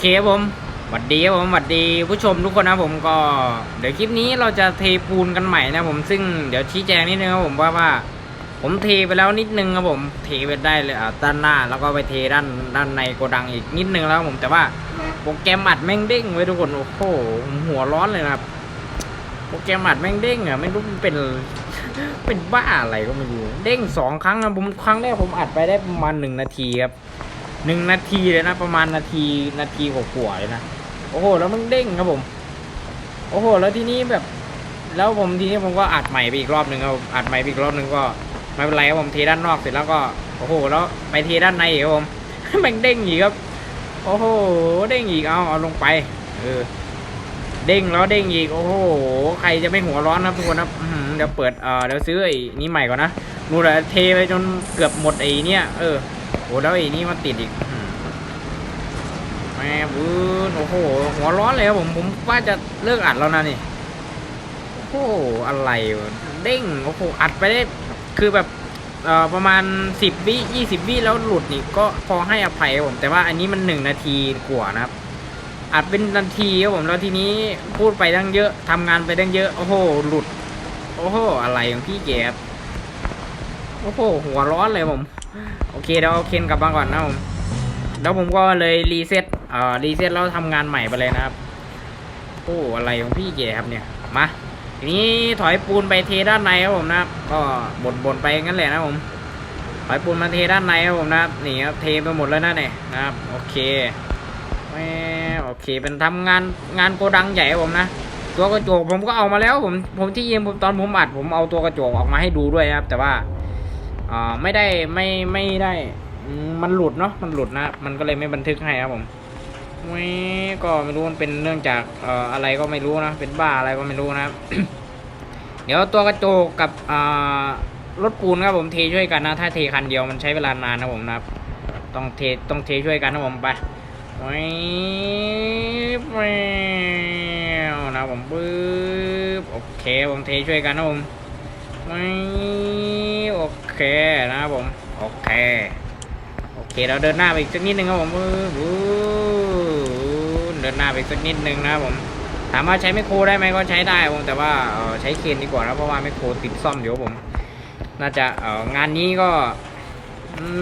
เคครับผมหวัดดีครับผมหวัดดีผู้ชมทุกคนนะผมก็ เดี๋ยวคลิปนี้เราจะเทปูนกันใหม่นะผมซึ่งเดี๋ยวชี้แจงนิดนึงครับผมว่าว่า ผมเทไปแล้วนิดนึงครับผมเทไปได้เลยอ่าด้านหน้า แล้วก็ไปเทด้านด้านในโกดังอีกนิดนึงแล้วครับผมแต่ว่าโปรแกรมอัดแม่งเด้งไว้ทุกคนโอ้โหหัวร้อนเลยนะครับโปรแกรมอัดแม่งเด้งอะไม่รู้มันเป็นเป็นบ้าอะไรก็ไม่รู้เด้งสองครั้งนะผมครั้งแรกผมอัดไปได้ประมาณหนึ่งนาทีครับ หนึ่งนาทีเลยนะ ประมาณนาทีนาทีกว่าๆเลยนะโอ้โห แล้วมันเด้งครับผม โอ้โห แล้วทีนี้แบบ แล้วผมทีนี้ผมก็อัดใหม่ไปอีกรอบหนึ่งครับอัดใหม่ไปอีกรอบหนึ่งก็ไม่เป็นไรครับผมเทด้านนอกเสร็จแล้วก็โอ้โห แล้วไปเทด้านในอีกครับผมม่งเด้งอีกครับ โอ้โห เด้งอีกเอาเอาลงไป เออ เด้งแล้วเด้งอีก โอ้โห ใครจะไม่หัวร้อนนะทุกคนนะเดี๋ยวเปิดเออเดี๋ยวซื้อไอ้นี้ใหม่ก่อนนะนู่นแหละเทไปจนเกือบหมดไอ้เนี่ยเออ โอ้แล้วไอ้นี่มันติดอีกแม่บืนโอ้โห หัวร้อนเลยครับผมผมว่าจะเลิกอัดแล้วนะนี่ โอ้โห อะไรเด้งโอ้โหอัดไปได้คือแบบเอ่อประมาณสิบวิยี่สิบวิแล้วหลุดนี่ก็พอให้อภัยครับผม แต่ว่าอันนี้มันหนึ่งนาทีกว่านะครับอัดเป็นนาทีครับผมแล้วทีนี้พูดไปตั้งเยอะทำงานไปตั้งเยอะโอ้โหหลุด โอ้โหอะไรของพี่แกครับโอ้โหหัวร้อนเลยผม โอเคเดี๋ยวเอาเคนกลับมาก่อนนะผมแล้วผมก็เลยรีเซ็ตเอ่อรีเซ็ตแล้วทำงานใหม่ไปเลยนะครับ โอ้อะไรของพี่แกครับเนี่ย มาทีนี้ถอยปูนไปเทด้านในครับผมนะครับก็บ่นบ่นๆไปงั้นแหละนะผมถอยปูนมาเทด้านในครับผมนะครับนี่ครับเทไปหมดแล้วนะเนี่ยนะครับ โอเคแม่โอเค เป็นทำงานงานโกดังใหญ่ครับผมนะตัวกระจกผมก็เอามาแล้วผมผมที่ยิงผมตอนผมอัดผมเอาตัวกระจกออกมาให้ดูด้วยครับ แต่ว่า อ่าไม่ได้ไม่ไม่ได้มันหลุดเนาะมันหลุดนะ มันก็เลยไม่บันทึกให้ครับผมแหม่ก็ไม่รู้มันเป็นเนื่องจากเอ่ออะไรก็ไม่รู้นะ เป็นบ้าอะไรก็ไม่รู้นะครับ เดี๋ยวตัวกระจกกับอ่ารถปูนครับผมเทช่วยกันนะ ถ้าเทคันเดียวมันใช้เวลานานนะผมนะครับ ต้องเทต้องเทช่วยกันนะผมไปไม่ไม่นะผมปึ๊บโอเคผมเทช่วยกันนะผมไม่ เคนะครับผมโอเคโอเคเราเดินหน้าไปอีกสักนิดนึงครับผมเดินหน้าไปสักนิดนึงนะครับผมถามว่าใช้ไมโครได้ไหมก็ใช้ได้ผมแต่ว่าใช้เคนดีกว่านะเพราะว่าไมโครติดซ่อมเดี๋ยวผม น่าจะงานนี้ก็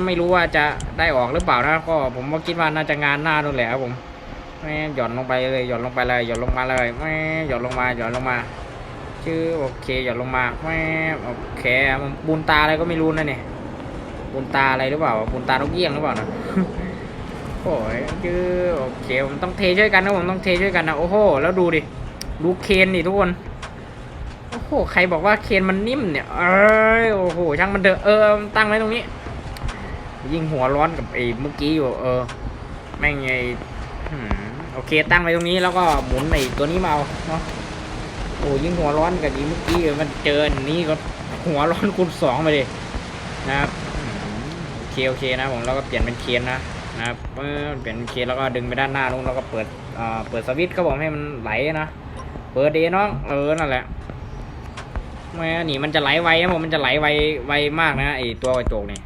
ไม่รู้ว่าจะได้ออกหรือเปล่านะก็ผมก็คิดว่าน่าจะงานหน้านู่นแหละครับผมแม่หย่อนลงไปเลยหย่อนลงไปเลยหย่อนลงมาเลยแม่หย่อนลงมาหย่อนลงมา ชื่อโอเคหย่อนลงมาแม่โอเคมันตาอะไรก็ไม่รู้นะเนี่ยปูนตาอะไรหรือเปล่าปูนตานกเอี้ยงหรือเปล่านะโอ้ยชื่อโอเคผมต้องเทช่วยกันนะผมต้องเทช่วยกันนะโอ้โหแล้วดูดิดูเคนดิทุกคนโอ้โหใครบอกว่าเคนมันนิ่มเนี่ยเอ้ยโอ้โหช่างมันเถอะเออตั้งไว้ตรงนี้ ยิ่งหัวร้อนกับไอ้เมื่อกี้อยู่เออแม่งไอ้หืมโอเคตั้งไว้ตรงนี้แล้วก็หมุนไอ้ตัวนี้มาเอาเนาะ อ้ยิ่งหัวร้อนกับไอ้เมื่อกี้มันเจอนนี้ก็หัวร้อนคูณสองไปเลยนะครับโอเคโอเคนะผมแล้วก็เปลี่ยนเป็นเคนนะนะครับเปลี่ยนเป็นเคนแล้วก็ดึงไปด้านหน้านู้นแล้วก็เปิดอ่าเปิดสวิตช์ก็บอกให้มันไหลนะเปิดเดน้องเออนั่นแหละแม่หนีมันจะไหลไวนะผมมันจะไหลไวไวมากนะไอตัวกระจกนี่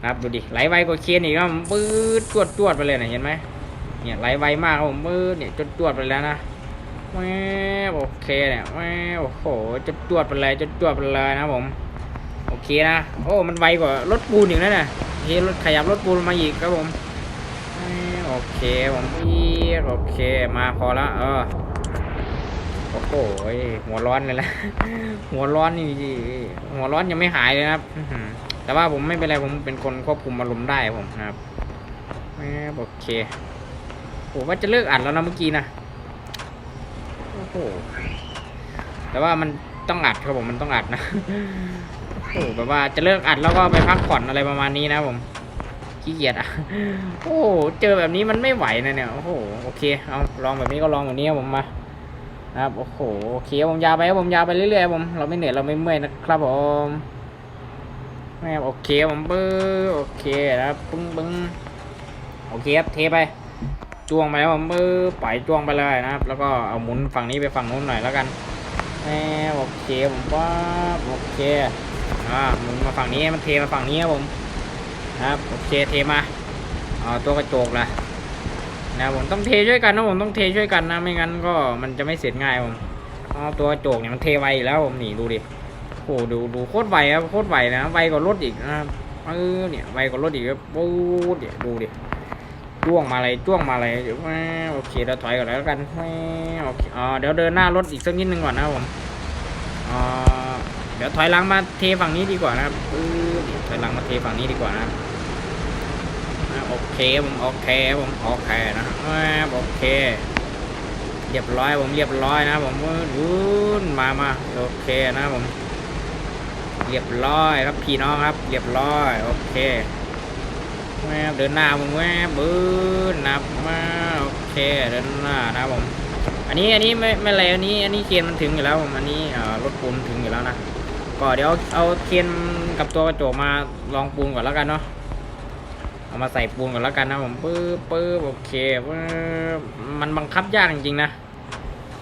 นะครับดูดิไหลไวกว่าเคนอีกครับผมปื๊ดจวดจวดไปเลยนะเห็นไหมเนี่ยไหลไวมากครับผมปื๊ดเนี่ยจวดจวดไปแล้วนะ แม่โอเคเนี่ยแม่โอ้โหจวดจวดไปเลยจวดจวดไปเลยนะผม โอเคนะ โอ้ มันไวกว่ารถปูนอีกนะเนี่ยเฮ้ยรถขยับรถปูนมาอีกครับผมโอเคผมปี๊ดโอเคมาพอละเออโอ้โหหัวร้อนเลยนะหัวร้อนนี่หัวร้อนยังไม่หายเลยนะครับแต่ว่าผมไม่เป็นไรผมเป็นคนควบคุมอารมณ์ได้ผมนะครับแหมโอเคผมว่าจะเลิกอัดแล้วนะเมื่อกี้นะ หแต่ว่ามันต้องอัดครับผมมันต้องอัดนะโอ้โหแบบว่าจะเลิกอัดแล้วก็ไปพักผ่อนอะไรประมาณนี้นะผมขี้เกียจอะโอ้โหเจอแบบนี้มันไม่ไหวนะเนี่ยโอ้โหโอเคเอาลองแบบนี้ก็ลองแบบนี้ครับผมมานะครับโอ้โหโอเคผมยาวไปครับผมยาวไปเรื่อยๆครับผมเราไม่เหนื่อยเราไม่เมื่อยนะครับผมแม่โอเคผมปื้อโอเคนะครับปึ้งปึ้งโอเคครับเทไป จ้วงไปแล้วผมปื้อปล่อยจ้วงไปเลยนะครับ แล้วก็เอาหมุนฝั่งนี้ไปฝั่งนู้นหน่อยแล้วกันแหมโอเคผมป๊าบโอเคอ่าหมุนมาฝั่งนี้มันเทมาฝั่งนี้ครับผมนะครับโอเคเทมาเอาตัวกระจกละนะผมต้องเทช่วยกันนะผมต้องเทช่วยกันนะไม่งั้นก็มันจะไม่เสร็จง่ายผมอ๋อตัวกระจกเนี่ยมันเทไวแล้วผมนี่ดูดิโอ้ดูดูโคตรไวครับโคตรไวนะไวกว่ารถอีกนะครับเออเนี่ยไวกว่ารถอีกครับปูดเนี่ยดูดิ จ้วงมาเลยจ้วงมาเลยเดี๋ยวแม่โอเคเราถอยก่อนแล้วกันแม่โอเคอ๋อเดี๋ยวเดินหน้ารถอีกสักนิดนึงก่อนนะผมอ๋อเดี๋ยวถอยหลังมาเทฝั่งนี้ดีกว่านะครับปื๊ดเนี่ยถอยหลังมาเทฝั่งนี้ดีกว่านะโอเคผมโอเคผมโอเคนะอ่โอเคเรียบร้อยผมเรียบร้อยนะผมวุ้นมามาโอเคนะผมเรียบร้อยครับพี่น้องครับ เรียบร้อย โอเค แม่เดินหน้าผมแม่บื้นนับมาโอเคเดินหน้านะผมอันนี้อันนี้ไม่ไม่อะไรอันนี้อันนี้เคนมันถึงอยู่แล้วผมอันนี้เอ่อรถปูนถึงอยู่แล้วนะก็เดี๋ยวเอาเคนกับตัวกระจกมาลองปูนก่อนแล้วกันเนาะเอามาใส่ปูนก่อนแล้วกันนะผมปื๊บปื๊บโอเคปื๊บมันบังคับยากจริงๆนะ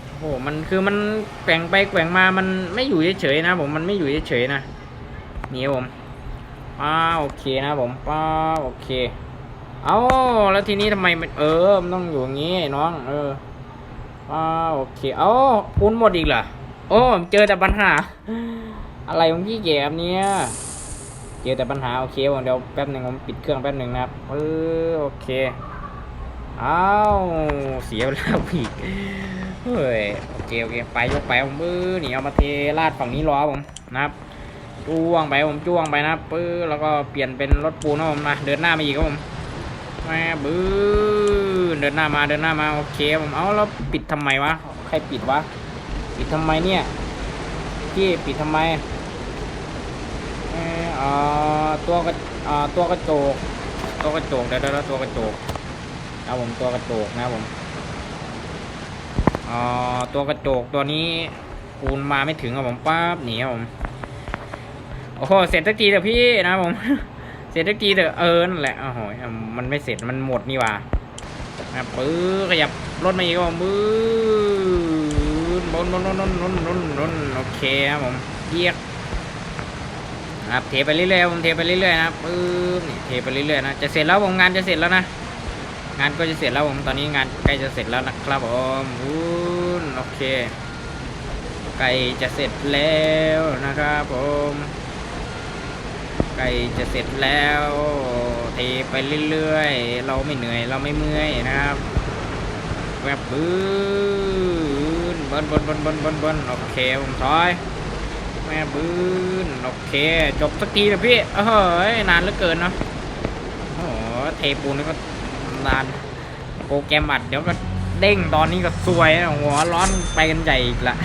โอ้โหมันคือมันแกว่งไปแกว่งมามันไม่อยู่เฉยๆนะผมมันไม่อยู่เฉยๆนะนี่ผม ป้าโอเคนะผมป้าโอเค เอาแล้วทีนี้ทำไมมันเออมันต้องอยู่อย่างงี้น้อง เออป้าโอเค เอาปูนหมดอีกเหรอโอ้เจอแต่ปัญหา อะไรของพี่เก๋บเนี่ยเจอแต่ปัญหาโอเคผมเดี๋ยวแป๊บหนึ่งผมปิดเครื่องแป๊บหนึ่งนะครับเออโอเคอ้าวเสียแล้วพี่เฮ้ยโอเคโอเคไปยกไปผมปื้อนี่เอามาเทลาดฝั่งนี้รอผมนะครับ จ้วงไปผมจ้วงไปนะปื้อแล้วก็เปลี่ยนเป็นรถปูนนะผมมาเดินหน้ามาอีกครับผมมาบื้อเดินหน้ามาเดินหน้ามาโอเคผมเอาแล้วปิดทำไมวะใครปิดวะปิดทำไมเนี่ยพี่ปิดทำไมเอ่อเออตัวกระตัวกระโจกตัวกระโจกเดี๋ยวเดี๋ยวตัวกระโจกนะผมตัวกระโจกนะผมเอ่อตัวกระโจกตัวนี้ปูนมาไม่ถึงครับผมปั๊บหนีครับผม โอ้โหเสร็จสักทีเถอะพี่นะผม เสร็จสักทีเถอะเออนั่นแหละโอ้โหมันไม่เสร็จมันหมดนี่ว่านะปื้อขยับรถมาอีกครับผมปื้อบนบนบนบนบนบนบนโอเคครับผมเยียกนะครับเทไปเรื่อยๆผมเทไปเรื่อยๆนะปึ๊บนี่เทไปเรื่อยๆนะจะเสร็จแล้วผมงานจะเสร็จแล้วนะงานก็จะเสร็จแล้วผมตอนนี้งานใกล้จะเสร็จแล้วนะครับผมวุ้นโอเคใกล้จะเสร็จแล้วนะครับผม ใกล้จะเสร็จแล้วเทไปเรื่อยๆ เราไม่เหนื่อยเราไม่เมื่อยนะครับแวบปืนบนบนบนบนบนบนโอเคผมถอยแม่บืนโอเค จบสักทีเลยพี่เอ้ยนานเหลือเกินเนาะโอ้เทปูนี่ก็นานโปรแกรมอัดเดี๋ยวก็เด้งตอนนี้ก็ซวยหัวร้อนไปกันใหญ่อีกละ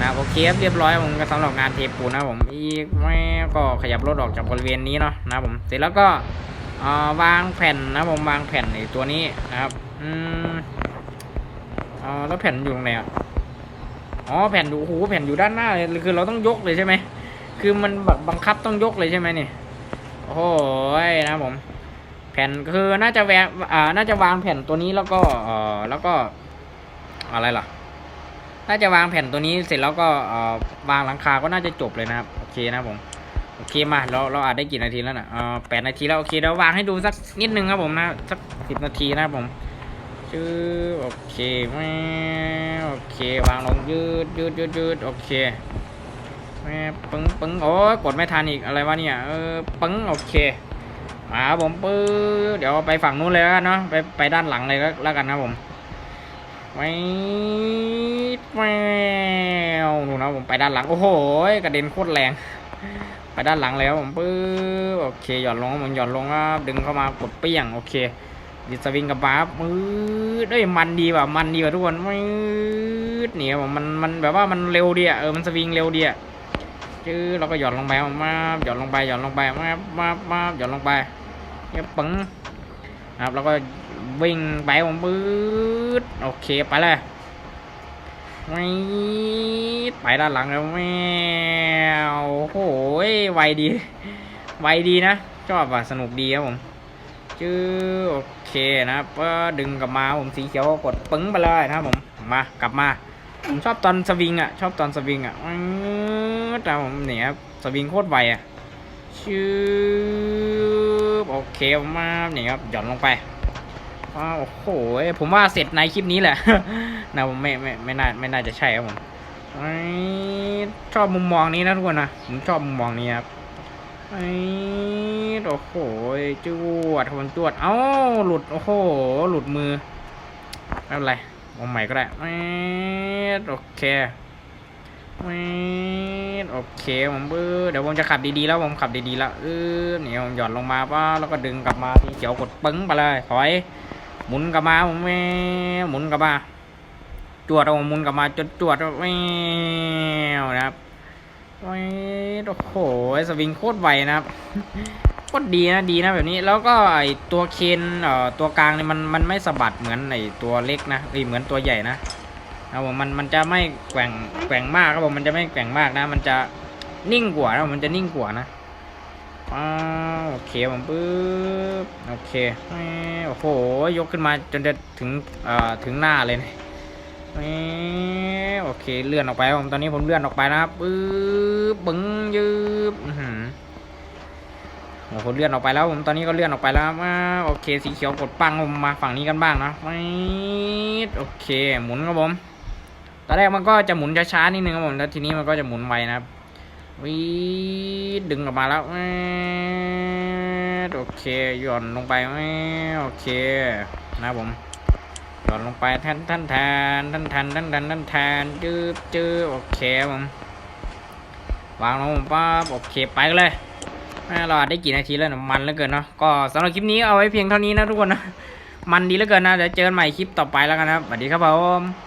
นะโอเครับเรียบร้อยผมก็สำหรับงานเทปูนนะผมอีกแม่ก็ขยับรถออกจากบริเวณนี้เนาะนะผมเสร็จแล้วก็วางแผ่นนะผมวางแผ่นในตัวนี้นะครับอืมอ๋อแล้วแผ่นอยู่ตรงไหนอะอ๋อแผ่นอยู่โอ้โหแผ่นอยู่ด้านหน้าเลยคือเราต้องยกเลยใช่ไหมคือมันแบบบังคับต้องยกเลยใช่ไหมนี่โอ้โหนะผม แผ่นคือน่าจะแวงอ่าน่าจะวางแผ่นตัวนี้แล้วก็เอ่อแล้วก็อะไรล่ะ น่าจะวางแผ่นตัวนี้เสร็จแล้วก็วางหลังคาก็น่าจะจบเลยนะครับโอเคนะผมโอเคมาเราเราอาจได้กี่นาทีแล้วนะเอ่อแปดนาทีแล้วโอเคเดี๋ยววางให้ดูสักนิดนึงครับผมนะสักสิบนาทีนะครับผมชื่อโอเคแม่โอเควางลงยืดยืดยืดยืดโอเคแม่ปึ้งปึ้งโอ้ยกดไม่ทันอีกอะไรวะเนี่ยเออปึ้งโอเคมาผมปื้อเดี๋ยวไปฝั่งนู้นเลยแล้วกันเนาะไปไปด้านหลังเลยก็แล้วกันนะผม ไม่แมวหนูนะผมไปด้านหลัง โอ้โหกระเด็นโคตรแรง ไปด้านหลังเลยครับผมปื้อโอเคหย่อนลงผมหย่อนลงครับดึงเข้ามากดเปี้ยงโอเคดิสวิงกับบาร์มืดเอ้ยมันดีว่ะมันดีว่ะทุกคนมืดเนี่ยมันมันแบบว่ามันเร็วดีอะเออมันสวิงเร็วดีอะจื้อเราก็หย่อนลงไปมาหย่อนลงไปหย่อนลงไปมามามาหย่อนลงไปเนี่ยปึ้งนะครับแล้วก็ วิ่งไปผมมืดโอเคไปเลยไม่ไปด้านหลังแล้วแมวโอ้โหไวดีไวดีนะชอบว่ะสนุกดีครับผมชื่อโอเคนะครับก็ดึงกลับมาผมสีเขียวกดปึ้งไปเลยนะครับผมมากลับมาผมชอบตอนสวิงอะชอบตอนสวิงอะแต่ผมเนี่ยสวิงโคตรไวอะชื่อโอเคมมาเนี่ยครับหย่อนลงไป อ้าวโอ้โหผมว่าเสร็จในคลิปนี้แหละ นะผมไม่ไม่ไม่น่าไม่น่าจะใช่ครับผมไอ้ชอบมุมมองนี้นะทุกคนนะผมชอบมุมมองนี้ครับไอ้โอ้โหจวดครับผมจวด เอ้าหลุด โอ้โห หลุดมือไม่เป็นไรเอาใหม่ก็ได้แม่โอเคแม่โอเคผมเบอร์เดี๋ยวผมจะขับดีๆแล้วผมขับดีๆแล้วเออนี่ผมหย่อนลงมาป้าแล้วก็ดึงกลับมาสีเขียวกดปึ้งไปเลยถอย หมุนกลับมาผมแม่หมุนกลับมาจวดเอาหมุนกลับมาจดจวดแม่นะครับโอ้โหสวิงโคตรไวนะครับโคตรดีนะดีนะแบบนี้แล้วก็ไอตัวเคนเอ่อตัวกลางเนี่ยมันมันไม่สะบัดเหมือนไอตัวเล็กนะเอ้ยเหมือนตัวใหญ่นะครับผมมันมันจะไม่แกว่งแกว่งมากครับผมมันจะไม่แกว่งมากนะ มันจะนิ่งกว่านะมันจะนิ่งกว่านะ อ้าโอเคผมปึ๊บโอเคโอ้โหยกขึ้นมาจนจะถึงเอ่อถึงหน้าเลยนะโอเคเลื่อนออกไปผมตอนนี้ผมเลื่อนออกไปนะครับปึ๊บบึ้งยืบอื้อหือโอ้โหเลื่อนออกไปแล้วผมตอนนี้ก็เลื่อนออกไปแล้วอ่าโอเคสีเขียวกดปังผมมาฝั่งนี้กันบ้างนะโอเคหมุนครับผมตอนแรกมันก็จะหมุนช้าๆนิดนึงครับผมแล้วทีนี้มันก็จะหมุนไวนะครับ วิดึงออกมาแล้วโอเคหย่อนลงไปโอเคนะผมหย่อนลงไปท่านท่านแทนท่านแทนท่านแทนท่านแทนจืบจืบโอเคผมวางลงป้าโอเคไปเลยเราได้กี่นาทีแล้วมันเลือเกินเนาะก็สำหรับคลิปนี้เอาไว้เพียงเท่านี้นะทุกคนนะมันดีเหลือเกินนะเดี๋ยวเจอกันใหม่คลิปต่อไปแล้วกันนะสวัสดีครับผม